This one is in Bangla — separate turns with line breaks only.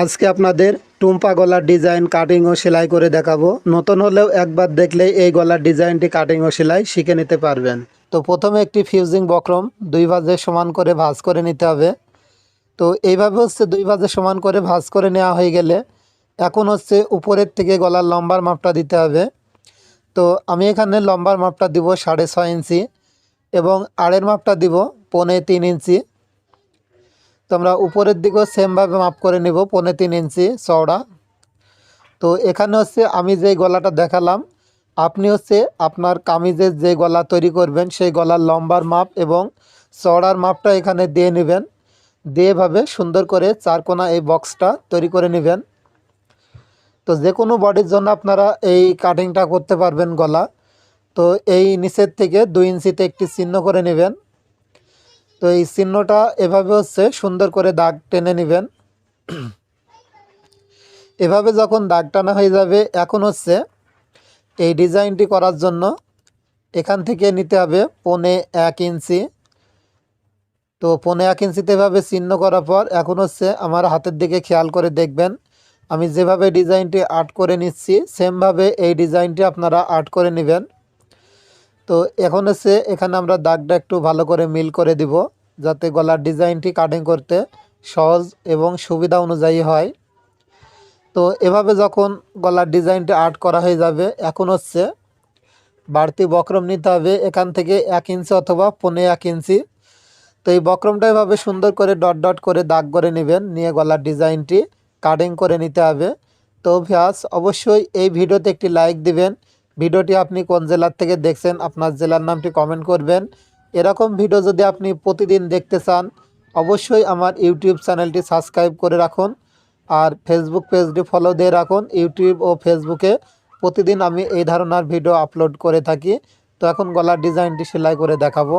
আজকে আপনাদের টুম্পা গলার ডিজাইন কাটিং ও সেলাই করে দেখাবো। নতুন হলেও একবার দেখলেই এই গলার ডিজাইনটি কাটিং ও সেলাই শিখে নিতে পারবেন। তো প্রথমে একটি ফিউজিং বক্রম, দুই ভাজে সমান করে ভাঁজ করে নিতে হবে। তো এইভাবে হচ্ছে দুই ভাজে সমান করে ভাঁজ করে নেওয়া হয়ে গেলে এখন হচ্ছে উপরের থেকে গলার লম্বার মাপটা দিতে হবে। তো আমি এখানে লম্বার মাপটা দিব সাড়ে ছয় ইঞ্চি এবং আড়ের মাপটা দিব পৌনে তিন ইঞ্চি। তো আমরা উপরের দিকেও সেমভাবে মাপ করে নেব, পৌনে তিন ইঞ্চি চওড়া। তো এখানে হচ্ছে আমি যে গলাটা দেখালাম, আপনি হচ্ছে আপনার কামিজের যে গলা তৈরি করবেন, সেই গলার লম্বার মাপ এবং চওড়ার মাপটা এখানে দিয়ে নেবেন। দিয়েভাবে সুন্দর করে চারকোনা এই বক্সটা তৈরি করে নেবেন। তো যে কোনো বডির জন্য আপনারা এই কাটিংটা করতে পারবেন গলা। তো এই নিচের থেকে দুই ইঞ্চিতে একটি চিহ্ন করে নেবেন। তো এই চিহ্নটা এভাবে হচ্ছে সুন্দর করে দাগ টেনে নেবেন। এভাবে যখন দাগ টানা হয়ে যাবে, এখন হচ্ছে এই ডিজাইনটি করার জন্য এখান থেকে নিতে হবে পনে এক ইঞ্চি। তো পনে এক ইঞ্চিতে এভাবে চিহ্ন করার পর এখন হচ্ছে আমার হাতের দিকে খেয়াল করে দেখবেন, আমি যেভাবে ডিজাইনটি আর্ট করে নিচ্ছি, সেমভাবে এই ডিজাইনটি আপনারা আর্ট করে নেবেন। তো এখন হচ্ছে এখানে আমরা দাগটা একটু ভালো করে মিল করে দিব, যাতে গলার ডিজাইনটি কাটিং করতে সহজ এবং সুবিধা অনুযায়ী হয়। তো এভাবে যখন গলার ডিজাইনটি আর্ট করা হয়ে যাবে, এখন হচ্ছে বাড়তি বক্রম নিতে হবে এখান থেকে এক ইঞ্চি অথবা পনে এক ইঞ্চি। তো এই বক্রমটা এভাবে সুন্দর করে ডট ডট করে দাগ করে নেবেন, নিয়ে গলার ডিজাইনটি কাটিং করে নিতে হবে। তো ভিয়াস অবশ্যই এই ভিডিওতে একটি লাইক দিবেন ভিডিওটি আপনি কোন জেলার থেকে দেখছেন, আপনার জেলার নামটি কমেন্ট করবেন। এরকম ভিডিও যদি আপনি প্রতিদিন দেখতে চান, অবশ্যই আমার ইউটিউব চ্যানেলটি সাবস্ক্রাইব করে রাখুন আর ফেসবুক পেজটি ফলো দিয়ে রাখুন। ইউটিউব ও ফেসবুকে প্রতিদিন আমি এই ধরনের ভিডিও আপলোড করে থাকি। তো এখন গলার ডিজাইনটি সেলাই করে দেখাবো।